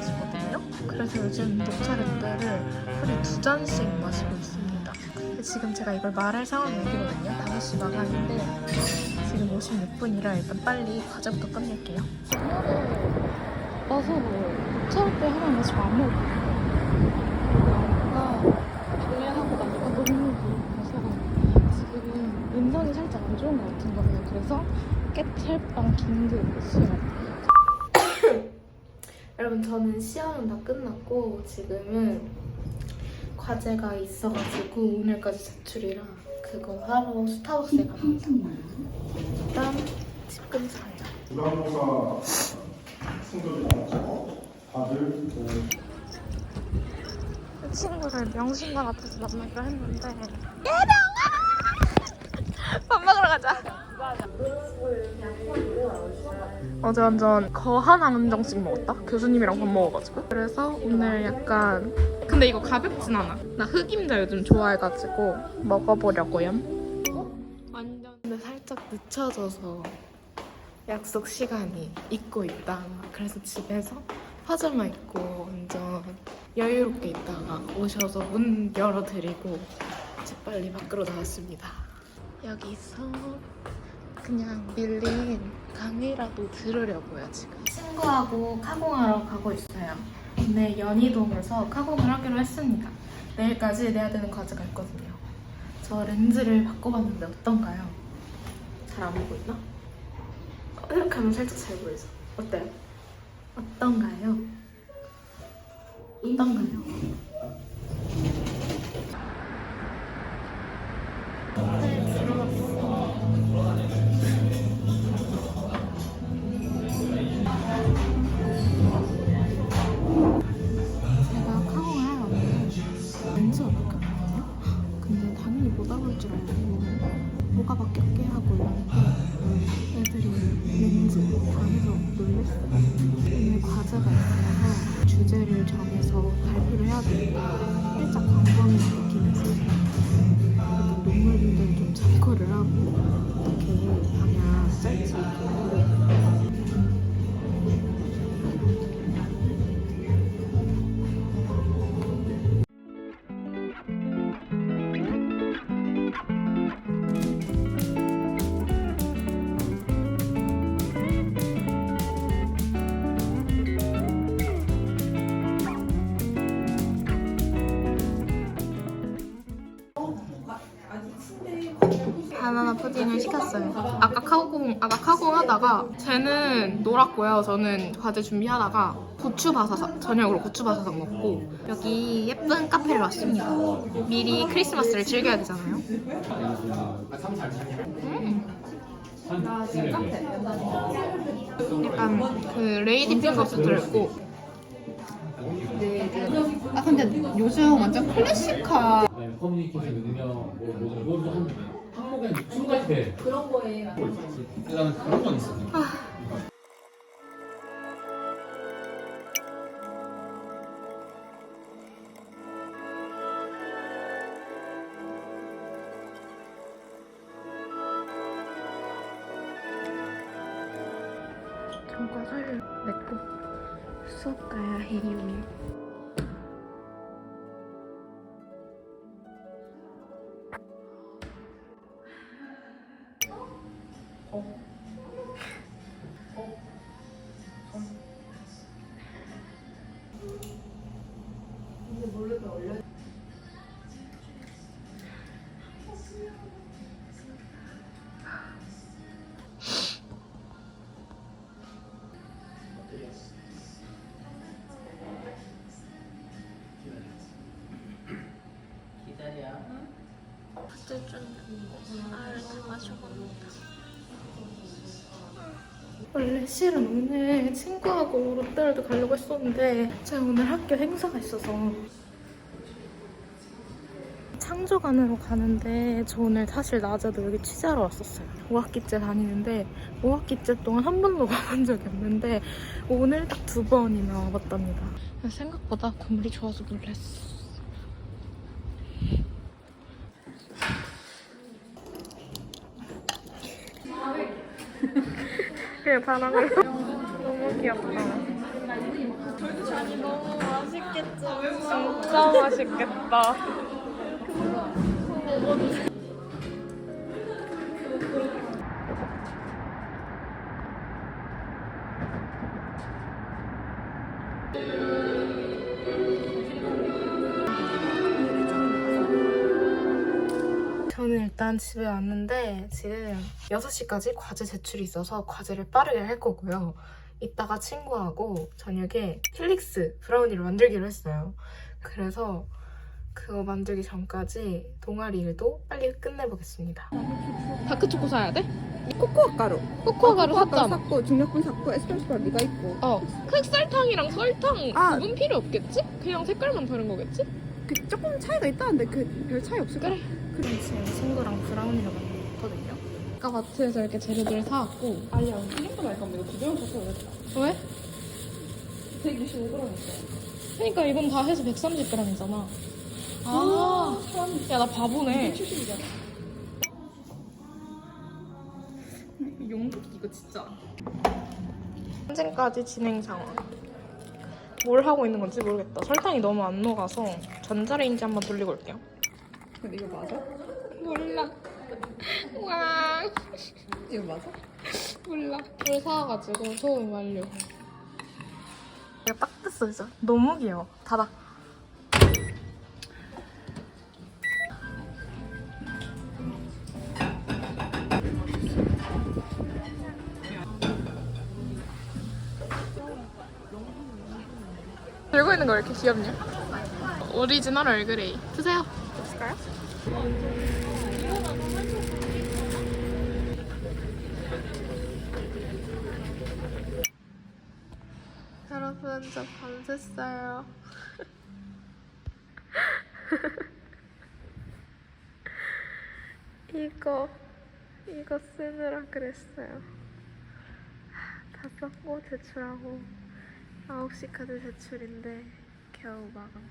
있거든요. 그래서 요즘 녹차 라떼를 하루에 두 잔씩 마시고 있습니다. 지금 제가 이걸 말할 상황이 아니거든요. 5시 마감인데 지금 56분이라 일단 빨리 과제부터 끝낼게요. 와서 녹차 라떼 하나 마시고 안 먹었거든요. 아까 조회하고 나니까 너무 배고파서 지금 음성이 살짝 안 좋은 것 같은 거예요. 그래서 깨틀빵 긴급 수업. 여러분 저는 시험은 다 끝났고 지금은 과제가 있어가지고 오늘까지 제출이라 그거 하러 스타벅스에 갑니다. 일단 집 근처예요. 중간고사 성적이 나왔죠. 다들 그 친구를 명신당 앞에서 만나기로 했는데 예명아! 밥 먹으러 가자. 어제 완전 거한 한정씩 먹었다. 교수님이랑 밥 먹어가지고. 그래서 오늘 약간 근데 이거 가볍진 않아. 나 흑임자 요즘 좋아해가지고 먹어보려고요. 완전 근데 살짝 늦춰져서 약속 시간이 잊고 있다. 그래서 집에서 파자마 입고 완전 여유롭게 있다가 오셔서 문 열어드리고 재빨리 밖으로 나왔습니다. 여기서 그냥 밀린 강의라도 들으려고요 지금. 친구하고 카공하러 가고 있어요. 근데 연희동에서 카공을 하기로 했습니다. 내일까지 내야 되는 과제가 있거든요. 저 렌즈를 바꿔봤는데 어떤가요? 잘 안 보이나? 어, 이렇게 하면 살짝 잘 보이죠? 어때요? 어떤가요? 어떤가요? 방에서 놀랬어요. 오늘 과제가 있어서 주제를 정해서 발표를 해야 되는데 살짝 광범위한 느낌이 있어서 바나나 푸딩을 시켰어요. 아까 카공 아까 카공 하다가 쟤는 놀았고요. 저는 과제 준비하다가 고추 바사삭 저녁으로 고추 바사삭 먹고 여기 예쁜 카페를 왔습니다. 미리 크리스마스를 즐겨야 되잖아요. 음. 약간 그 레이디 핑거스 들었고 아 근데 요즘 완전 클래식한 그다음에 커뮤니케이션 능력, 뭐, 뭐, 이것도 한, 한국의 춤 같아. 그런 거에. 나는 그런 건 있어. 전과서를 냈고 수업 가야 해요. 어쨌든 알을 다 마셔봅니다. 원래 실은 오늘 친구하고 롯데월드 가려고 했었는데 제가 오늘 학교 행사가 있어서 창조관으로 가는데 저 오늘 사실 낮에도 여기 취재하러 왔었어요. 5학기째 다니는데 5학기째 동안 한 번도 가본 적이 없는데 오늘 딱 두 번이나 와봤답니다. 생각보다 건물이 좋아서 놀랐어. 그래 바나나 너무 귀엽다 아니 너무 맛있겠죠. 진짜 맛있겠다. 저는 일단 집에 왔는데 지금 6시까지 과제 제출이 있어서 과제를 빠르게 할 거고요. 이따가 친구하고 저녁에 힐릭스 브라우니를 만들기로 했어요. 그래서 그거 만들기 전까지 동아리 일도 빨리 끝내보겠습니다. 다크초코 사야 돼? 코코아 가루. 코코아 가루 샀잖아. 샀고 중력분 샀고 에스프레소 가루 네가 있고. 어, 흑설탕이랑 설탕 아. 구분 필요 없겠지? 그냥 색깔만 다른 거겠지? 그 조금 차이가 있다는데 그 별 차이 없을 그래. 그럼 지금 친구랑 브라우니를 만들거든요. 아까 마트에서 이렇게 재료들을 사왔고 아니야, 생각도 말까 이거 두 개만 샀어야 겠다 왜? 125g 있어. 그러니까 이건 다 해서 130g이잖아. 아, 야 나 바보네. 70이잖아. 용기 이거 진짜. 현재까지 진행 상황. 뭘 하고 있는 건지 모르겠다. 설탕이 너무 안 녹아서 전자레인지 한번 돌리고 올게요. 근데 이거 맞아? 몰라. 와. 이거 맞아? 몰라. 물 사와가지고 소금 완료. 이거 딱 됐어, 진짜. 너무 귀여워. 닫아. 들고 있는 거 왜 이렇게 귀엽냐? 오리지널 얼그레이. 드세요. 드실까요? 여러분 저 밤샜어요 이거 이거 쓰느라 그랬어요 다 썼고 제출하고 9시 카드 제출인데 겨우 마감